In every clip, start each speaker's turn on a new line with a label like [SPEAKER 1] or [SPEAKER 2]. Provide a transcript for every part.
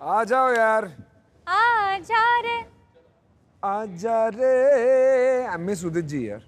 [SPEAKER 1] आ जाओ यार।
[SPEAKER 2] आ जा रे।
[SPEAKER 1] आ जा रे। एम ए सुदित जी यार।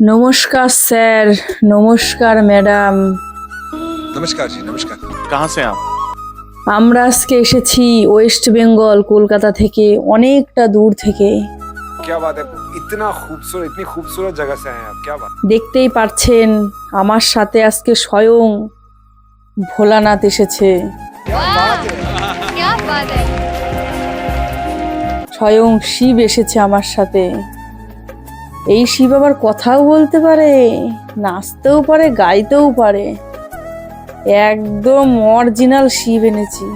[SPEAKER 3] নমস্কার স্যার নমস্কার ম্যাডাম
[SPEAKER 1] नमस्कार जी नमस्कार
[SPEAKER 4] कहाँ से आप
[SPEAKER 3] আমরা আজকে এসেছি ওয়েস্ট বেঙ্গল কলকাতা থেকে অনেকটা দূর থেকে
[SPEAKER 1] क्या बात है इतना खूबसूरत इतनी खूबसूरत जगह से आए हैं आप क्या बात
[SPEAKER 3] দেখতেই পারছেন আমার সাথে আজকে স্বয়ং ভোলানাথ এসেছে
[SPEAKER 2] वाह क्या बात है
[SPEAKER 3] স্বয়ং শিব এসেছে আমার সাথে এই শিব আবার কথাও বলতে পারে নাচতেও পারে গাইতেও পারে একদম অরিজিনাল শিব এনেছি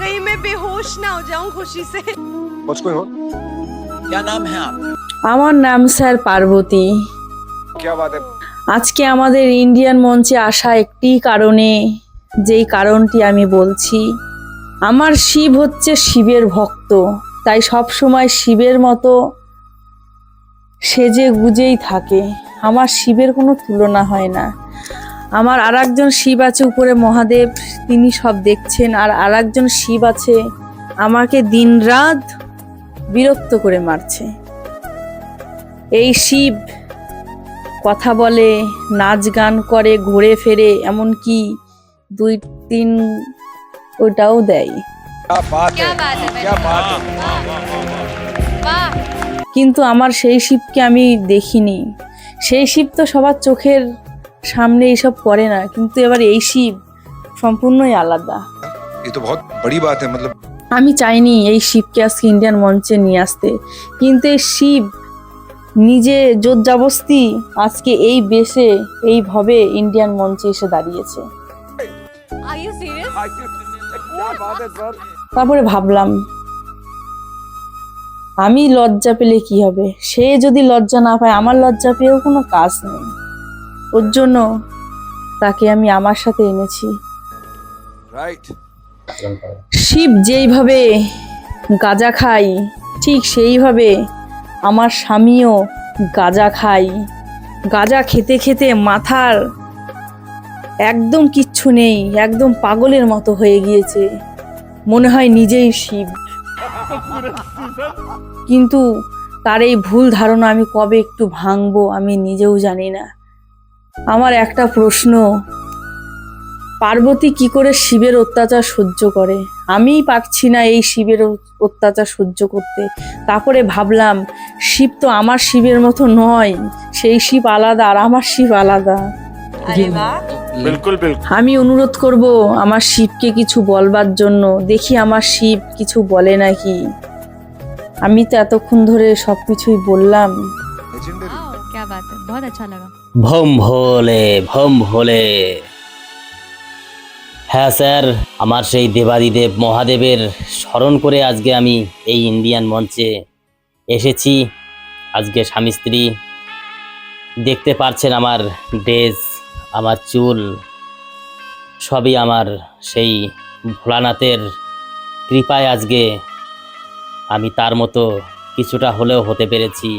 [SPEAKER 5] कहीं मैं बेहोश ना हो जाऊं खुशी से
[SPEAKER 1] What's going on?
[SPEAKER 4] क्या नाम है आप
[SPEAKER 3] আমার নাম স্যার পার্বতী
[SPEAKER 1] क्या बात है
[SPEAKER 3] আজকে আমাদের ইন্ডিয়ান মঞ্চে আসা একটি কারণে যেই কারণটি আমি বলছি আমার শিব হচ্ছে শিবের ভক্ত তাই সব সময় শিবের মতো সেজে গুজেই থাকে আমার শিবের কোনো তুলনা হয় না। আমার আর একজন শিব আছে উপরে মহাদেব তিনি সব দেখছেন আর আর একজন শিব আছে আমাকে দিনরাত বিরক্ত করে মারছে। এই শিব কথা বলে নাচ গান করে ঘুরে ফেরে এমনকি দুই তিন ওটাও দেয়। কিন্তু আমার সেই শিবকে আমি দেখিনি। সেই শিব তো সবার চোখের সামনে এইসব করে না কিন্তু এবার এই শিব সম্পূর্ণই আলাদা। আমি চাইনি এই শিবকে আজকে ইন্ডিয়ান মঞ্চে নিয়ে আসতে। কিন্তু এই শিব নিজে জোর জাবস্তি আজকে এই বেশে এইভাবে ইন্ডিয়ান মঞ্চে এসে দাঁড়িয়েছে। তারপরে ভাবলাম আমি লজ্জা পেলে কি হবে? সে যদি লজ্জা না পায় আমার লজ্জা পেয়েও কোনো কাজ নেই। ওর জন্য তাকে আমি আমার সাথে এনেছি। শিব যেইভাবে গাঁজা খাই ঠিক সেইভাবে আমার স্বামীও গাঁজা খাই গাঁজা খেতে খেতে মাথার একদম কিচ্ছু নেই একদম পাগলের মতো হয়ে গিয়েছে। মনে হয় নিজেই শিব। কিন্তু তার এই ভুল ধারণা আমি কবে একটু ভাঙবো আমি নিজেও জানি না। আমার একটা প্রশ্ন, পার্বতী কি করে শিবের অত্যাচার সহ্য করে? আমিই পারছি না এই শিবের অত্যাচার সহ্য করতে। তারপরে ভাবলাম, শিব তো আমার শিবের মতো নয়, সেই শিব আলাদা আর আমার শিব আলাদা।
[SPEAKER 5] अरे वाह
[SPEAKER 4] बिल्कुल बिल्कुल
[SPEAKER 3] আমি অনুরোধ করব আমার শিবকে কিছু বলবার জন্য দেখি আমার শিব কিছু বলে নাকি আমি তো এতক্ষণ ধরে সব কিছুই বললাম
[SPEAKER 1] लेजेंडरी
[SPEAKER 2] वाह क्या बात है बहुत अच्छा लगा
[SPEAKER 6] ভম ভোলে ভম ভোলে হ্যাঁ স্যার আমার সেই দেবাদিদেব মহাদেবের স্মরণ করে আজকে আমি এই ইন্ডিয়ান মঞ্চে এসেছি আজকে স্বামী স্ত্রী দেখতে পারছেন আমার ড্রেস আমার চুল সবই আমার সেই ভোলানাথের কৃপায় আজকে আমি তার মতো কিছুটা হলেও হতে পেরেছি।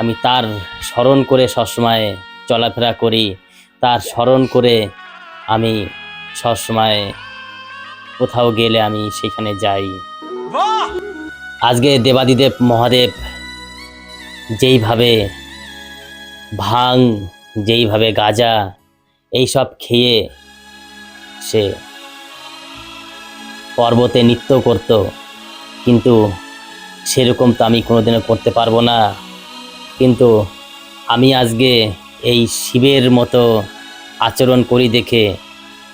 [SPEAKER 6] আমি তার স্মরণ করে সবসময় চলাফেরা করি তার স্মরণ করে আমি সবসময় কোথাও গেলে আমি সেখানে যাই। আজকে দেবাদিদেব মহাদেব যেইভাবে ভাং যেইভাবে গাজা এইসব খেয়ে সে পর্বতে নৃত্য করত। কিন্তু সেরকম তো আমি কোনোদিনও করতে পারব না। কিন্তু আমি আজকে এই শিবের মতো আচরণ করি দেখে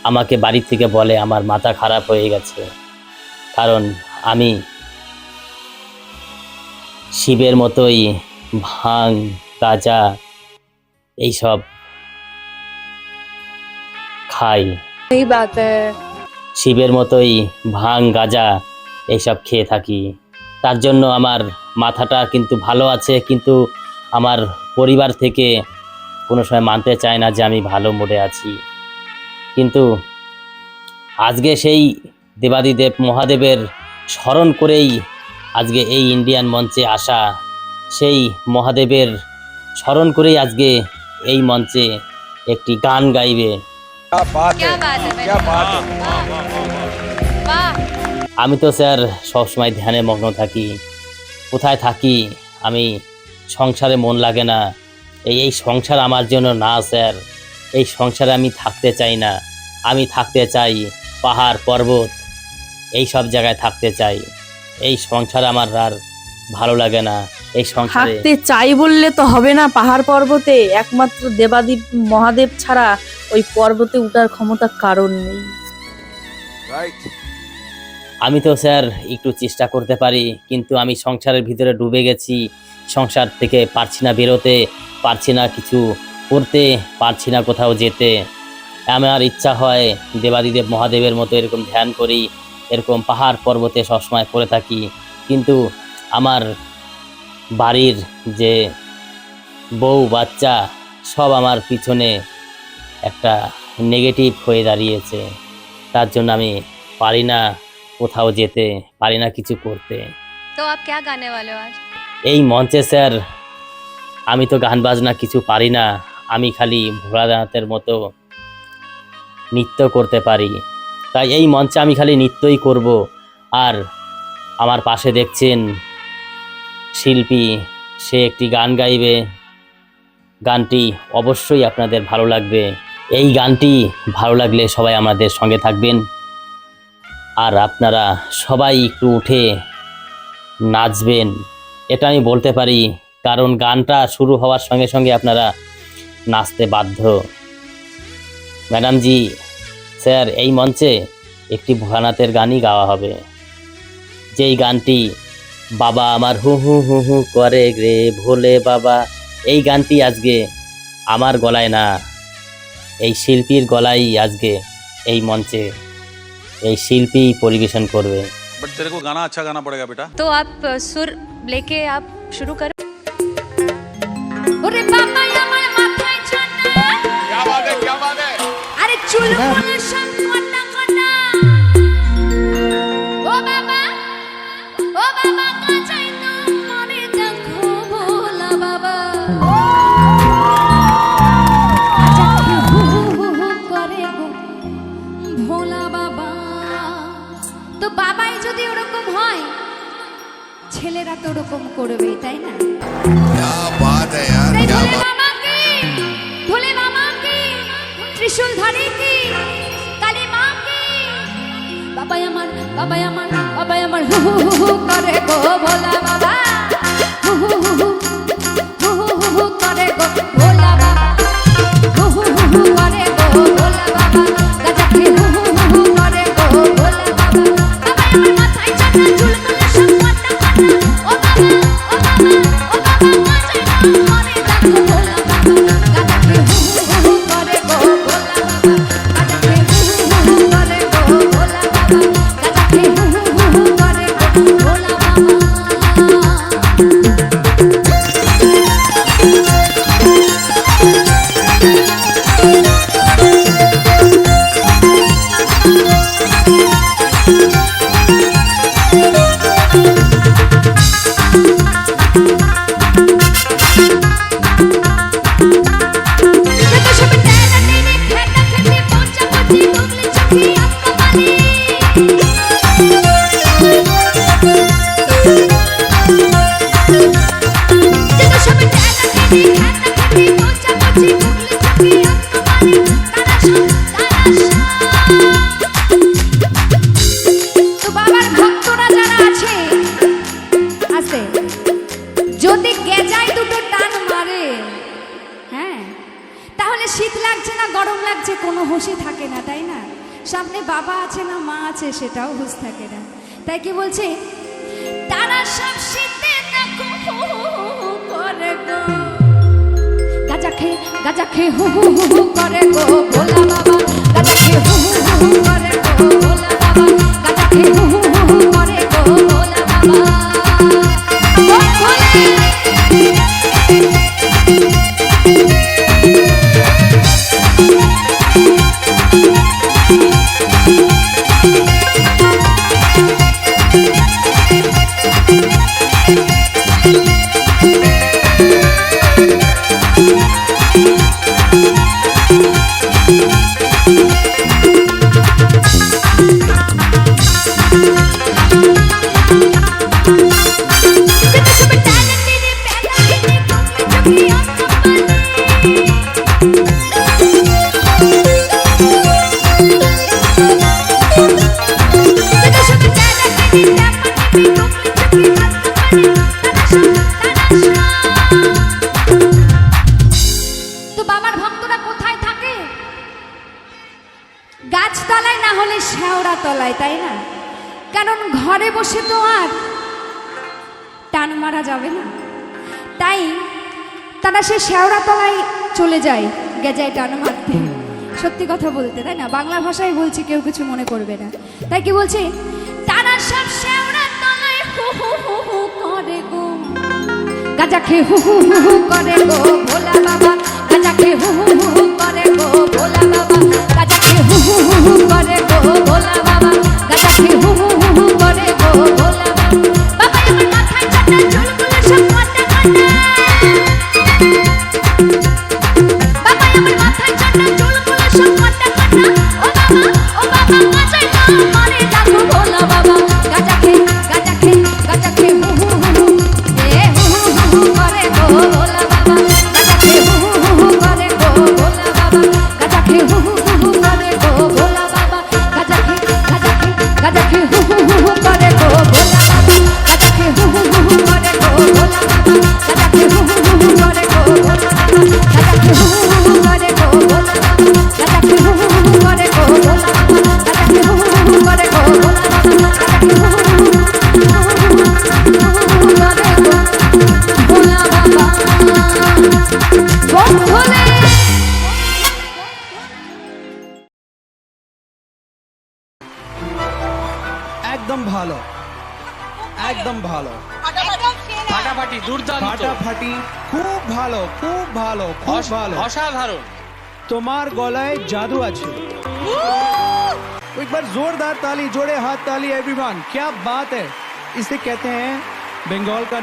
[SPEAKER 6] আমাকে বাড়ি থেকে বলে, আমার মাথা খারাপ হয়ে গেছে। কারণ আমি শিবের মতোই ভাং গাঁজা, এইসব খাই।
[SPEAKER 5] এই বাত।
[SPEAKER 6] শিবের মতোই ভাং গাজা এইসব খেয়ে থাকি। তার জন্য আমার মাথাটা কিন্তু ভালো আছে কিন্তু আমার পরিবার থেকে কোনো সময় মানতে চায় না যে আমি ভালো মোড়ে আছি। কিন্তু আজকে সেই দেবাদিদেব মহাদেবের স্মরণ করেই আজকে এই ইন্ডিয়ান মঞ্চে আসা সেই মহাদেবের স্মরণ করেই আজকে এই মঞ্চে একটি গান গাইবে।
[SPEAKER 1] क्या बात
[SPEAKER 2] क्या
[SPEAKER 1] है
[SPEAKER 2] बात है
[SPEAKER 1] क्या बात है
[SPEAKER 2] वाह
[SPEAKER 6] আমি তো স্যার সবসময় ধ্যানে মগ্ন থাকি কোথায় থাকি আমি সংসারে মন লাগে না এই এই সংসার আমার জন্য না স্যার এই সংসারে আমি থাকতে চাই না আমি থাকতে চাই পাহাড় পর্বত এই সব জায়গায় থাকতে চাই এই সংসার আমার আর ভালো লাগে না এই সংসারে
[SPEAKER 3] থাকতে চাই বললে তো হবে না পাহাড় পর্বতে একমাত্র দেবাদীপ মহাদেব ছাড়া ওই পর্বতে উঠার ক্ষমতা কারণ নেই।
[SPEAKER 6] আমি তো স্যার একটু চেষ্টা করতে পারি কিন্তু আমি সংসারের ভিতরে ডুবে গেছি। সংসার থেকে পারছি না বেরোতে পারছি না কিছু করতে পারছি না কোথাও যেতে। আমার ইচ্ছা হয় দেবাদিদেব মহাদেবের মতো এরকম ধ্যান করি এরকম পাহাড় পর্বতে সবসময় করে থাকি। কিন্তু আমার বাড়ির যে বউ বাচ্চা সব আমার পিছনে একটা নেগেটিভ হয়ে দাঁড়িয়েছে। তার জন্য আমি পারি না কোথাও যেতে পারি না কিছু করতে।
[SPEAKER 2] তো আপ কে গানে वाले আজ?
[SPEAKER 6] এই মঞ্চে স্যার আমি তো গান বাজনা কিছু পারি না। আমি খালি ভোলানাথের মতো নৃত্য করতে পারি। তাই এই মঞ্চে আমি খালি নৃত্যই করব। আর আমার পাশে দেখছেন শিল্পী সে একটি গান গাইবে। গানটি অবশ্যই আপনাদের ভালো লাগবে। এই গানটি ভালো লাগলে সবাই আমাদের সঙ্গে থাকবেন। আর আপনারা সবাই একটু উঠে নাচবেন। এটা আমি বলতে পারি, কারণ গানটা শুরু হওয়ার সঙ্গে সঙ্গে আপনারা নাচতে বাধ্য। ম্যাডামজি, স্যার, এই মঞ্চে একটি ভোলানাথের গানই গাওয়া হবে। যেই গানটি, বাবা আমার হু হু হু হু করে রে ভোলে বাবা এই গানটি আজকে আমার গলায় না। এই শিল্পীর গলায় আজকে এই মঞ্চে এই শিল্পী পরিবেশন করবে
[SPEAKER 7] बट तेरे को गाना अच्छा गाना पड़ेगा बेटा
[SPEAKER 2] तो आप अ, सुर लेके आप शुरू करो ওরে বাবা আমার মাথায় ছানা
[SPEAKER 1] क्या बात है क्या बात है
[SPEAKER 2] আরে চুল মুলে বাবাই আমার বাবাই আমার হু হু হু করে গো ভোলা বাবা হু হু হু হু হু হু হু হু যদি গেজায় দুটো টান মারে হ্যাঁ তাহলে শীত লাগছে না গরম লাগছে কোনো হুঁশই থাকে না তাই না সামনে বাবা আছে না মা আছে সেটাও হুঁশ থাকে না তাই কি বলছে তারা সব শীতে হু, করে গো। গাজা খেয়ে গাজা খেয়ে হু হু হু হু, করে গো, ভোলা বাবা। গাজা খেয়ে হু হু হু, করে গো, ভোলা বাবা। গাছতলায় না হলে শেওড়া তলায়, তাই না? কারণ ঘরে বসে তো আর টান মারা যাবে না। তাই তারা সে শেওড়া তলায় চলে যায়, গেজায় টান মারতে। সত্যি কথা বলতে, তাই না? বাংলা ভাষায় বলছি, কেউ কিছু মনে করবে না। তাই কি বলছি? তারা সব শেওড়া তলায় হু হু হু করে গো। গাজা খেয়ে হু হু হু করে
[SPEAKER 4] ফাটাফাটি দুর্দান্ত
[SPEAKER 8] ফাটাফাটি খুব ভালো খুব ভালো খুব ভালো
[SPEAKER 4] অসাধারণ
[SPEAKER 8] তোমার গলায় জাদু আছে एक बार जोरदार ताली जोड़े हाथ ताली एवरीवन क्या बात है इसे कहते हैं बंगाल का